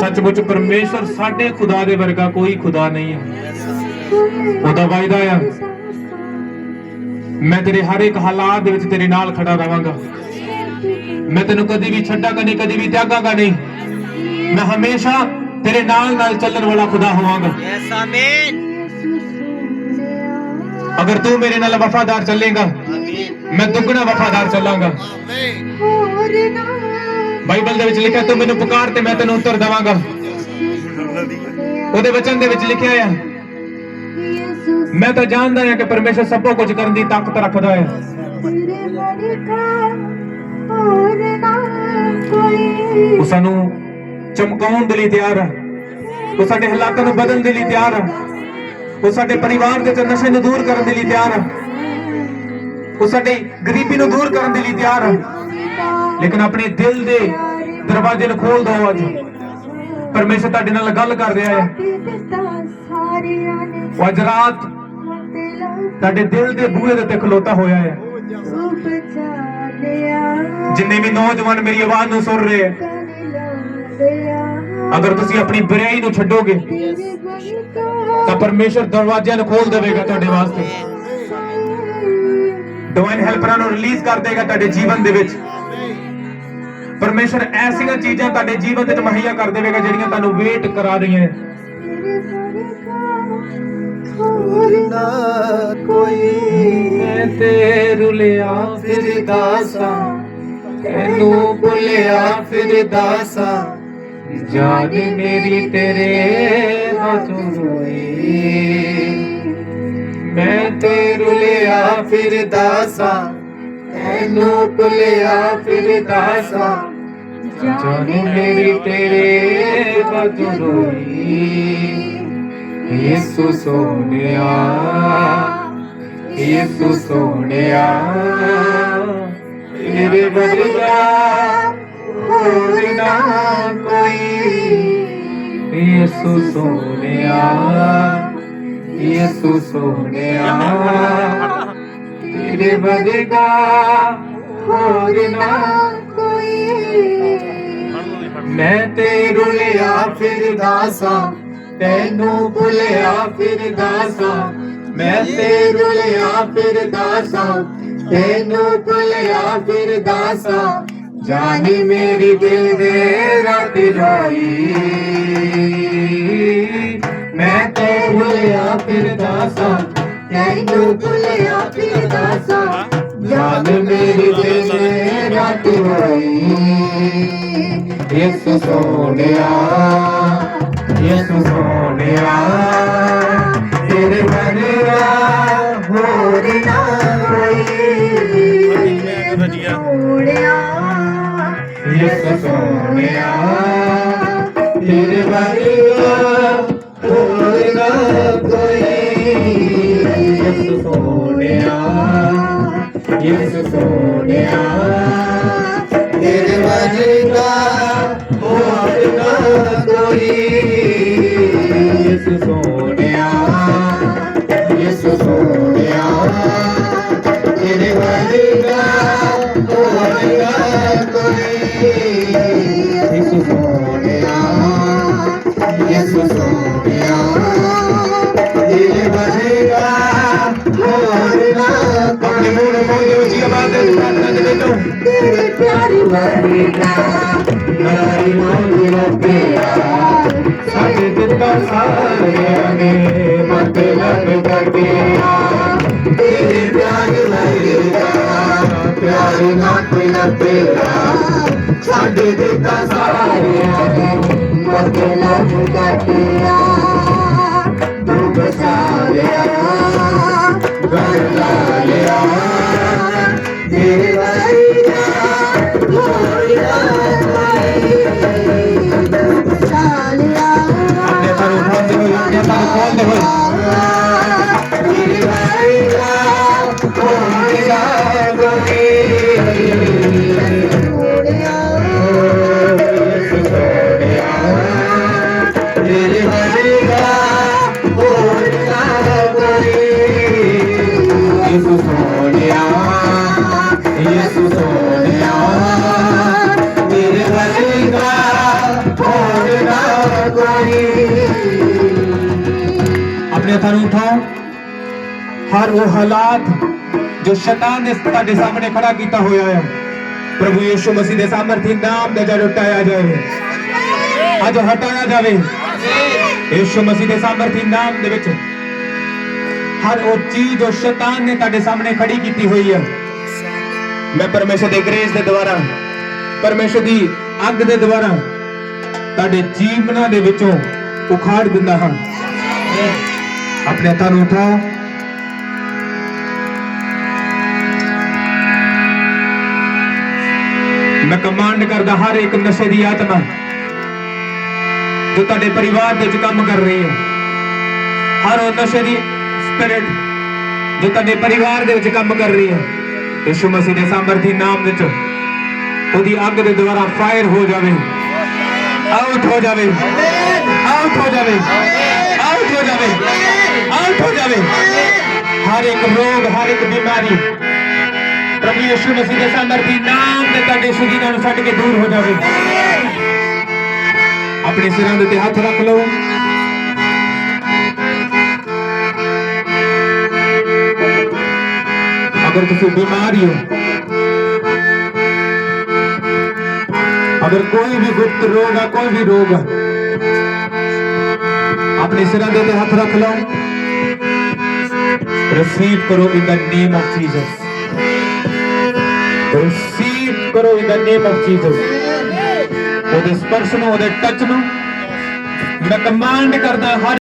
ਸੱਚਮੁੱਚ ਪਰਮੇਸ਼ਰ ਸਾਡੇ ਖੁਦਾ ਦੇ ਵਰਗਾ ਕੋਈ ਖੁਦਾ ਨਹੀਂ ਹੈ ਉਹਦਾ ਵਾਅਦਾ ਆ ਮੈਂ ਤੇਰੇ ਹਰ ਇੱਕ ਹਾਲਾਤ ਦੇ ਵਿੱਚ ਤੇਰੇ ਨਾਲ ਖੜਾ ਰਵਾਂਗਾ ਮੈਂ ਤੈਨੂੰ ਕਦੀ ਵੀ ਛੱਡਾਂਗਾ ਨਹੀਂ ਕਦੀ ਵੀ ਤਿਆਗਾਂਗਾ ਨਹੀਂ ਮੈਂ ਹਮੇਸ਼ਾ ਤੇਰੇ ਨਾਲ ਨਾਲ ਚੱਲਣ ਵਾਲਾ ਖੁਦਾ ਹੋਵਾਂਗਾ Yes, Amen. ਅਗਰ ਤੂੰ ਮੇਰੇ ਨਾਲ ਵਫਾਦਾਰ ਚੱਲੇਗਾ Amen. ਮੈਂ ਦੁੱਗਣਾ ਵਫਾਦਾਰ ਚੱਲਾਂਗਾ ਬਾਈਬਲ ਦੇ ਵਿੱਚ ਲਿਖਿਆ, ਤੂੰ ਮੈਨੂੰ ਪੁਕਾਰ ਤੇ ਮੈਂ ਤੈਨੂੰ ਉੱਤਰ ਦੇਵਾਂਗਾ। ਉਹਦੇ ਵਚਨ ਦੇ ਵਿੱਚ ਲਿਖਿਆ ਆ, ਮੈਂ ਤਾਂ ਜਾਣਦਾ ਹਾਂ ਕਿ ਪਰਮੇਸ਼ਰ ਸਭ ਕੁਝ ਕਰਨ ਦੀ ਤਾਕਤ ਰੱਖਦਾ ਹੈ ਉਹ ਸਾਨੂੰ ਚਮਕਾਉਣ ਦੇ ਲਈ ਤਿਆਰ ਹੈ ਉਹ ਸਾਡੇ ਹਾਲਾਤਾਂ ਨੂੰ ਬਦਲਣ ਦੇ ਲਈ ਤਿਆਰ ਹੈ ਉਹ ਸਾਡੇ ਪਰਿਵਾਰ ਦੇ ਚ ਨਸ਼ੇ ਨੂੰ ਦੂਰ ਕਰਨ ਦੇ ਲਈ ਤਿਆਰ ਹੈ ਉਹ ਸਾਡੀ ਗਰੀਬੀ ਨੂੰ ਦੂਰ ਕਰਨ ਦੇ ਲਈ ਤਿਆਰ ਹੈ ਲੇਕਿਨ ਆਪਣੇ ਦਿਲ ਦੇ ਦਰਵਾਜ਼ੇ ਨੂੰ ਖੋਲ ਦਿਓ ਅੱਜ। ਪਰਮੇਸ਼ਰ ਤੁਹਾਡੇ ਨਾਲ ਗੱਲ ਕਰ ਰਿਹਾ ਹੈ। ਅੱਜ ਰਾਤ ਤੁਹਾਡੇ ਦਿਲ ਦੇ ਬੂਹੇ ਦੇ ਉੱਤੇ ਖਲੋਤਾ ਹੋਇਆ ਹੈ। ਜਿੰਨੇ ਵੀ ਨੌਜਵਾਨ ਮੇਰੀ ਆਵਾਜ਼ ਨੂੰ ਸੁਣ ਰਹੇ ਹੈ, ਅਗਰ ਤੁਸੀਂ ਆਪਣੀ ਬੁਰਾਈ ਨੂੰ ਛੱਡੋਗੇ, ਤਾਂ ਪਰਮੇਸ਼ਰ ਦਰਵਾਜ਼ਿਆਂ ਨੂੰ ਖੋਲ ਦੇਵੇਗਾ ਤੁਹਾਡੇ ਵਾਸਤੇ। ਡਿਵਾਈਨ ਹੈਲਪਰਾਂ ਨੂੰ ਰਿਲੀਜ਼ ਕਰ ਦੇਗਾ ਤੁਹਾਡੇ ਜੀਵਨ ਦੇ ਵਿੱਚ। ਪਰਮੇਸ਼ਰ, ਐਸੀਆਂ ਚੀਜ਼ਾਂ ਤੁਹਾਡੇ ਜੀਵਨ ਵਿੱਚ ਮੁਹੱਈਆ ਕਰ ਦੇਵੇਗਾ ਜਿਹੜੀਆਂ ਤੁਹਾਨੂੰ ਵੇਟ ਕਰਾ ਰਹੀਆਂ ਹੈ ਨਾ ਕੋਈ ਮੈਂ ਤੇ ਰੁਲਿਆ ਫਿਰਦਾ ਸਾਂ ਤੈਨੂੰ ਭੁੱਲਿਆ ਫਿਰਦਾ ਸਾਂ ਜਾਨ ਮੇਰੀ ਤੇਰੇ ਹੱਥੋਂ ਰੋਈ। ਮੈਂ ਤੇ ਰੁਲਿਆ ਫਿਰਦਾ ਸਾਂ ਤੈਨੂੰ ਭੁੱਲਿਆ ਫਿਰਦਾ ਸਾਂ ਜਾਨ ਮੇਰੀ ਤੇਰੇ ਹੱਥੋਂ ਰੋਈ ਯਿਸੂ ਸੋਹਣਿਆ ਯਿਸੂ ਸੋਹਣਿਆ ਤੇਰੇ ਵਰਗਾ ਹੋਰ ਨਾ ਕੋਈ ਯਿਸੂ ਸੋਹਣਿਆ ਯਿਸੂ ਸੋਹਣਿਆ ਤੇਰੇ ਵਰਗਾ ਹੋਰ ਨਾ ਮੈਂ ਤੇ ਰੁਲਿਆ ਫਿਰਦਾ ਸਾਂ ਤੈਨੂੰ ਭੁੱਲਿਆ ਫਿਰਦਾ ਸਾਂ ਮੈਂ ਤੇ ਰੁਲਿਆ ਫਿਰਦਾ ਸਾਂ ਤੈਨੂੰ ਭੁੱਲਿਆ ਫਿਰਦਾ ਸਾਂ ਜਾਨੀ ਮੇਰੀ ਦਿਲ ਦੇ ਰਾਤ ਰੋਈ ਮੈਂ ਤੇ ਭੁੱਲਿਆ ਫਿਰਦਾ ਸਾਂ ਤੈਨੂੰ ਭੁੱਲਿਆ ਫਿਰਦਾ ਸਾਂ ਜਾਨ ਮੇਰੀ ਦਿਲ ਦੇ ਰਾਤ ਰੋਈ ਯਿਸੂ ਸੋਹਣਿਆ ਯਿਸੂ ਸੋਹਣਿਆ ਤੇਰੇ ਵਰਗਾ ਹੋਰ ਨਾ ਕੋਈ ਸੋਹਣਿਆ ਯਿਸੂ ਸੋਹਣਿਆ ਤੇਰੇ ਹੋਰ ਨਾ ਕੋਈ ਯਿਸੂ ਸੋਹਣਿਆ ਯਿਸੂ ਸੋਹਣਿਆ ਤੇਰੇ ਵਰਗਾ ਹੋਰ ਨਾ ਕੋਈ ਯਿਸੂ ਸੋਹਣਿਆ ਯਿਸੂ ਸੋਹਣਿਆ ਤੇਰੇ ਵਰਗਾ ਹੋਰ ਨਾ ਆਪਣੇ ਮੂੰਹ ਨੂੰ ਮੋਢੇ ਵਿੱਚ ਆਵਾਜ਼ ਦੇ ਪ੍ਰਾਰਥਨਾ ਦੇ ਵਿੱਚੋਂ ਸਾਡੇ ਦਿੱਤਾ ਸਾਰਿਆਂ ਨੇ ਮਤਲਬ ਕੱਢਿਆ ਤੇਰੇ ਆਪਣੇ ਹੱਥਾਂ ਨੂੰ ਉਠਾਓ। ਹਰ ਉਹ ਹਾਲਾਤ ਜੋ ਸ਼ੈਤਾਨ ਨੇ ਤੁਹਾਡੇ ਸਾਹਮਣੇ ਖੜਾ ਕੀਤਾ ਹੋਇਆ ਹੈ। ਪ੍ਰਭੂ ਯੀਸ਼ੂ ਮਸੀਹ ਦੇ ਸਾਮਰਥੀ ਨਾਮ ਦਾ ਜੜ ਉਟਾਇਆ ਜਾਵੇ। ਅੱਜ ਹਟਾਇਆ ਜਾਵੇ। ਯੀਸ਼ੂ ਮਸੀਹ ਦੇ ਸਾਮਰਥੀ ਨਾਮ ਦੇ ਵਿੱਚ ਹਰ ਉਹ ਚੀਜ਼ ਜੋ ਸ਼ੈਤਾਨ ਨੇ ਤੁਹਾਡੇ ਸਾਹਮਣੇ ਖੜੀ ਕੀਤੀ ਹੋਈ ਹੈ। ਮੈਂ ਪਰਮੇਸ਼ਰ ਦੇ ਗ੍ਰੇਸ ਦੇ ਦੁਆਰਾ, ਪਰਮੇਸ਼ਰ ਦੀ ਅੱਗ ਦੇ ਦੁਆਰਾ ਤੁਹਾਡੇ ਜੀਵਨਾਂ ਦੇ ਵਿੱਚੋਂ ਉਖਾੜ ਦਿੰਦਾ ਹਾਂ। ਆਪਣੇ ਹੱਥਾਂ ਨੂੰ ਉਠਾਓ ਮੈਂ ਕਮਾਂਡ ਕਰਦਾ ਹਰ ਇੱਕ ਨਸ਼ੇ ਦੀ ਆਤਮਾ ਜੋ ਤੁਹਾਡੇ ਪਰਿਵਾਰ ਦੇ ਵਿੱਚ ਕੰਮ ਕਰ ਰਹੀ ਹੈ। ਹਰ ਉਹ ਨਸ਼ੇ ਦੀ ਸਪਿਰਿਟ ਜੋ ਤੁਹਾਡੇ ਪਰਿਵਾਰ ਦੇ ਵਿੱਚ ਕੰਮ ਕਰ ਰਹੀ ਹੈ। ਯਿਸੂ ਮਸੀਹ ਦੇ ਸਾਮਰਥੀ ਨਾਮ ਵਿੱਚ ਉਹਦੀ ਅੱਗ ਦੇ ਦੁਆਰਾ ਫਾਇਰ ਹੋ ਜਾਵੇ। ਆਊਟ ਹੋ ਜਾਵੇ। ਆਊਟ ਹੋ ਜਾਵੇ। ਆਊਟ ਹੋ ਜਾਵੇ। ਆਊਟ ਹੋ ਜਾਵੇ। ਹਰ ਇੱਕ ਰੋਗ, ਹਰ ਇੱਕ ਬਿਮਾਰੀ ਪ੍ਰਭੂ ਯਿਸੂ ਮਸੀਹ ਦੇ ਸਾਮਰਥੀ ਨਾਮ ਦੇ ਤੁਹਾਡੇ ਸਰੀਰਾਂ ਨੂੰ ਛੱਡ ਕੇ ਦੂਰ ਹੋ ਜਾਵੇ। ਆਪਣੇ ਸਿਰਾਂ ਦੇ ਉੱਤੇ ਹੱਥ ਰੱਖ ਲਓ। ਅਗਰ ਤੁਸੀਂ ਬਿਮਾਰ ਹੋ ਅਗਰ ਕੋਈ ਵੀ ਗੁਪਤ ਰੋਗ ਹੈ ਕੋਈ ਵੀ ਰੋਗ ਹੈ ਆਪਣੇ ਸਿਰਾਂ ਦੇ ਉੱਤੇ ਹੱਥ ਰੱਖ ਲਓ। ਰਿਸੀਵ ਕਰੋ in the name of receive ਕਰੋ in the name of Jesus ਉਹਦੇ ਸਪਰਸ਼ ਨੂੰ, ਉਹਦੇ ਟੱਚ ਨੂੰ ਮੈਂ ਕਮਾਂਡ ਕਰਦਾ ਹਰ